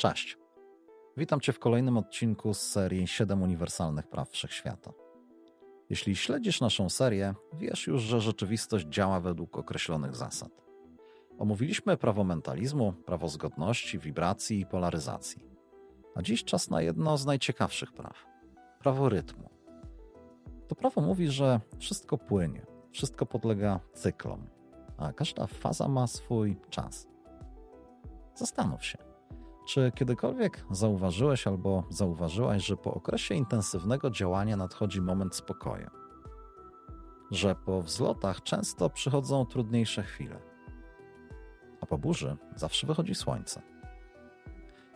Cześć. Witam Cię w kolejnym odcinku z serii 7 uniwersalnych praw wszechświata. Jeśli śledzisz naszą serię, wiesz już, że rzeczywistość działa według określonych zasad. Omówiliśmy prawo mentalizmu, prawo zgodności, wibracji i polaryzacji. A dziś czas na jedno z najciekawszych praw prawo rytmu. To prawo mówi, że wszystko płynie, wszystko podlega cyklom, a każda faza ma swój czas. Zastanów się, czy kiedykolwiek zauważyłeś albo zauważyłaś, że po okresie intensywnego działania nadchodzi moment spokoju? Że po wzlotach często przychodzą trudniejsze chwile, a po burzy zawsze wychodzi słońce.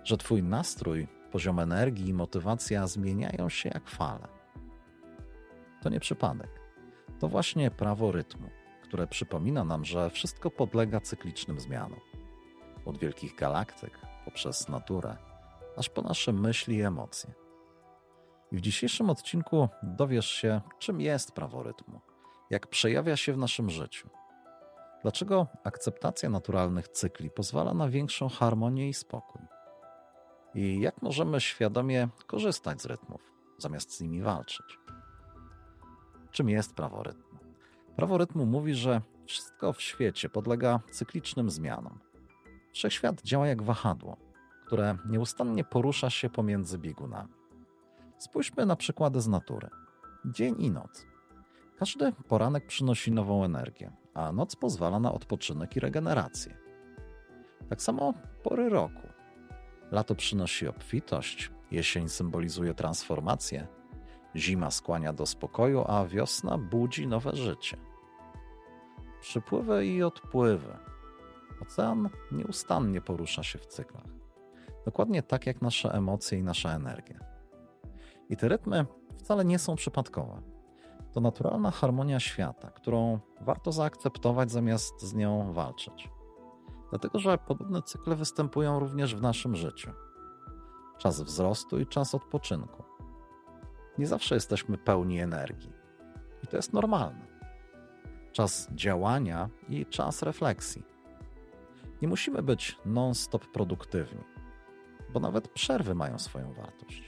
Że twój nastrój, poziom energii i motywacja zmieniają się jak fale. To nie przypadek. To właśnie prawo rytmu, które przypomina nam, że wszystko podlega cyklicznym zmianom. Od wielkich galaktyk, poprzez naturę, aż po nasze myśli i emocje. I w dzisiejszym odcinku dowiesz się, czym jest prawo rytmu, jak przejawia się w naszym życiu, dlaczego akceptacja naturalnych cykli pozwala na większą harmonię i spokój, i jak możemy świadomie korzystać z rytmów, zamiast z nimi walczyć. Czym jest prawo rytmu? Prawo rytmu mówi, że wszystko w świecie podlega cyklicznym zmianom. Wszechświat działa jak wahadło, które nieustannie porusza się pomiędzy biegunami. Spójrzmy na przykłady z natury. Dzień i noc. Każdy poranek przynosi nową energię, a noc pozwala na odpoczynek i regenerację. Tak samo pory roku. Lato przynosi obfitość, jesień symbolizuje transformację, zima skłania do spokoju, a wiosna budzi nowe życie. Przypływy i odpływy. Ocean nieustannie porusza się w cyklach. Dokładnie tak jak nasze emocje i nasza energia. I te rytmy wcale nie są przypadkowe. To naturalna harmonia świata, którą warto zaakceptować zamiast z nią walczyć. Dlatego, że podobne cykle występują również w naszym życiu. Czas wzrostu i czas odpoczynku. Nie zawsze jesteśmy pełni energii. I to jest normalne. Czas działania i czas refleksji. Nie musimy być non-stop produktywni, bo nawet przerwy mają swoją wartość.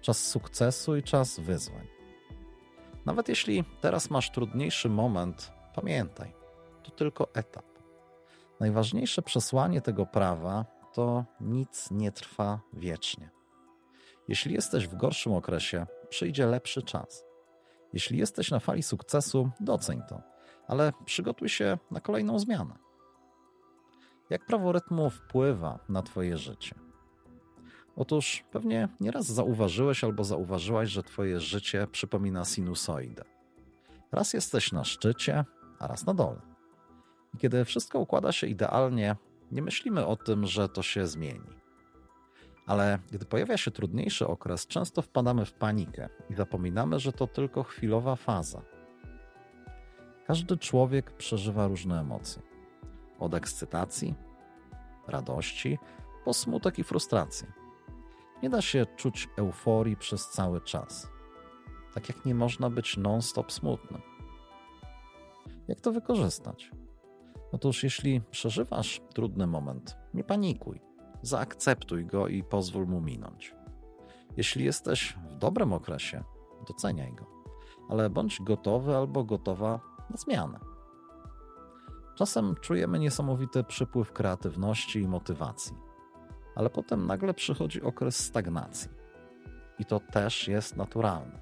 Czas sukcesu i czas wyzwań. Nawet jeśli teraz masz trudniejszy moment, pamiętaj, to tylko etap. Najważniejsze przesłanie tego prawa to nic nie trwa wiecznie. Jeśli jesteś w gorszym okresie, przyjdzie lepszy czas. Jeśli jesteś na fali sukcesu, doceń to, ale przygotuj się na kolejną zmianę. Jak prawo rytmu wpływa na Twoje życie? Otóż pewnie nieraz zauważyłeś albo zauważyłaś, że Twoje życie przypomina sinusoidę. Raz jesteś na szczycie, a raz na dole. I kiedy wszystko układa się idealnie, nie myślimy o tym, że to się zmieni. Ale gdy pojawia się trudniejszy okres, często wpadamy w panikę i zapominamy, że to tylko chwilowa faza. Każdy człowiek przeżywa różne emocje. Od ekscytacji, radości, po smutek i frustrację. Nie da się czuć euforii przez cały czas. Tak jak nie można być non-stop smutnym. Jak to wykorzystać? Otóż, jeśli przeżywasz trudny moment, nie panikuj, zaakceptuj go i pozwól mu minąć. Jeśli jesteś w dobrym okresie, doceniaj go, ale bądź gotowy albo gotowa na zmianę. Czasem czujemy niesamowity przypływ kreatywności i motywacji, ale potem nagle przychodzi okres stagnacji. I to też jest naturalne.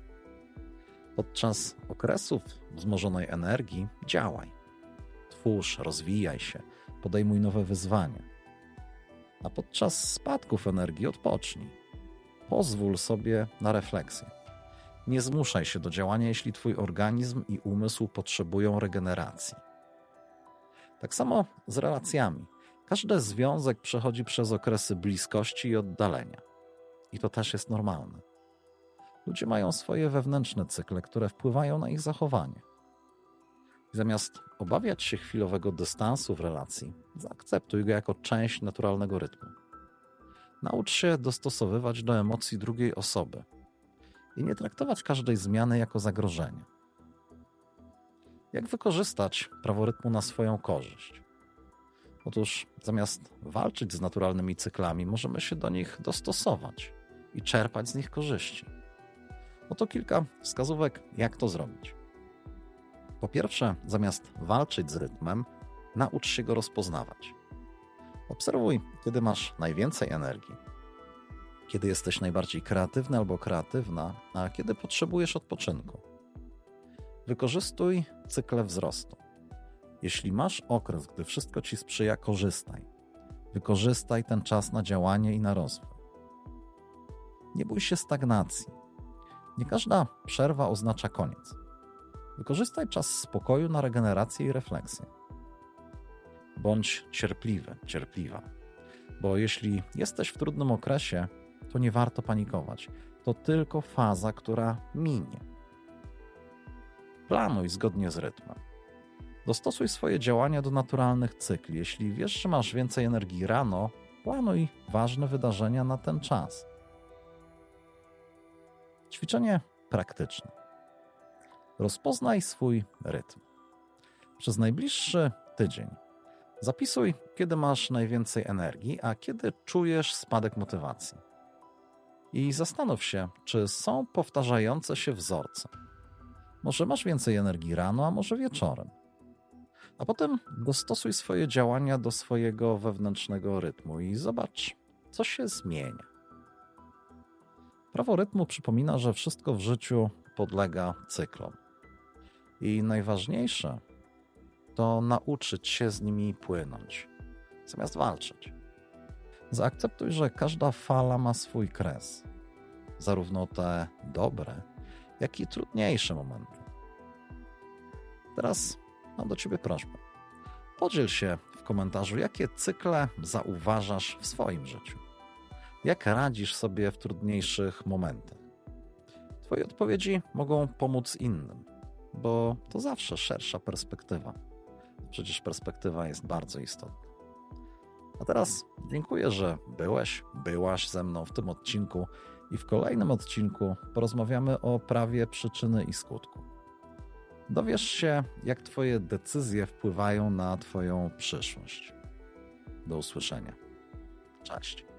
Podczas okresów wzmożonej energii działaj twórz, rozwijaj się, podejmuj nowe wyzwania. A podczas spadków energii odpocznij. Pozwól sobie na refleksję. Nie zmuszaj się do działania, jeśli Twój organizm i umysł potrzebują regeneracji. Tak samo z relacjami. Każdy związek przechodzi przez okresy bliskości i oddalenia. I to też jest normalne. Ludzie mają swoje wewnętrzne cykle, które wpływają na ich zachowanie. Zamiast obawiać się chwilowego dystansu w relacji, zaakceptuj go jako część naturalnego rytmu. Naucz się dostosowywać do emocji drugiej osoby i nie traktować każdej zmiany jako zagrożenie. Jak wykorzystać prawo rytmu na swoją korzyść? Otóż zamiast walczyć z naturalnymi cyklami, możemy się do nich dostosować i czerpać z nich korzyści. Oto kilka wskazówek, jak to zrobić. Po pierwsze, zamiast walczyć z rytmem, naucz się go rozpoznawać. Obserwuj, kiedy masz najwięcej energii, kiedy jesteś najbardziej kreatywny albo kreatywna, a kiedy potrzebujesz odpoczynku. Wykorzystuj cykle wzrostu. Jeśli masz okres, gdy wszystko ci sprzyja, korzystaj. Wykorzystaj ten czas na działanie i na rozwój. Nie bój się stagnacji. Nie każda przerwa oznacza koniec. Wykorzystaj czas spokoju na regenerację i refleksję. Bądź cierpliwy, cierpliwa, bo jeśli jesteś w trudnym okresie, to nie warto panikować. To tylko faza, która minie. Planuj zgodnie z rytmem. Dostosuj swoje działania do naturalnych cykli. Jeśli wiesz, że masz więcej energii rano, planuj ważne wydarzenia na ten czas. Ćwiczenie praktyczne. Rozpoznaj swój rytm. Przez najbliższy tydzień zapisuj, kiedy masz najwięcej energii, a kiedy czujesz spadek motywacji. I zastanów się, czy są powtarzające się wzorce. Może masz więcej energii rano, a może wieczorem. A potem dostosuj swoje działania do swojego wewnętrznego rytmu i zobacz, co się zmienia. Prawo rytmu przypomina, że wszystko w życiu podlega cyklom. I najważniejsze to nauczyć się z nimi płynąć, zamiast walczyć. Zaakceptuj, że każda fala ma swój kres, zarówno te dobre, jak i trudniejsze momenty. Teraz mam do Ciebie prośbę. Podziel się w komentarzu, jakie cykle zauważasz w swoim życiu. Jak radzisz sobie w trudniejszych momentach? Twoje odpowiedzi mogą pomóc innym, bo to zawsze szersza perspektywa. Przecież perspektywa jest bardzo istotna. A teraz dziękuję, że byłeś, byłaś ze mną w tym odcinku i w kolejnym odcinku porozmawiamy o prawie przyczyny i skutku. Dowiesz się, jak Twoje decyzje wpływają na Twoją przyszłość. Do usłyszenia. Cześć.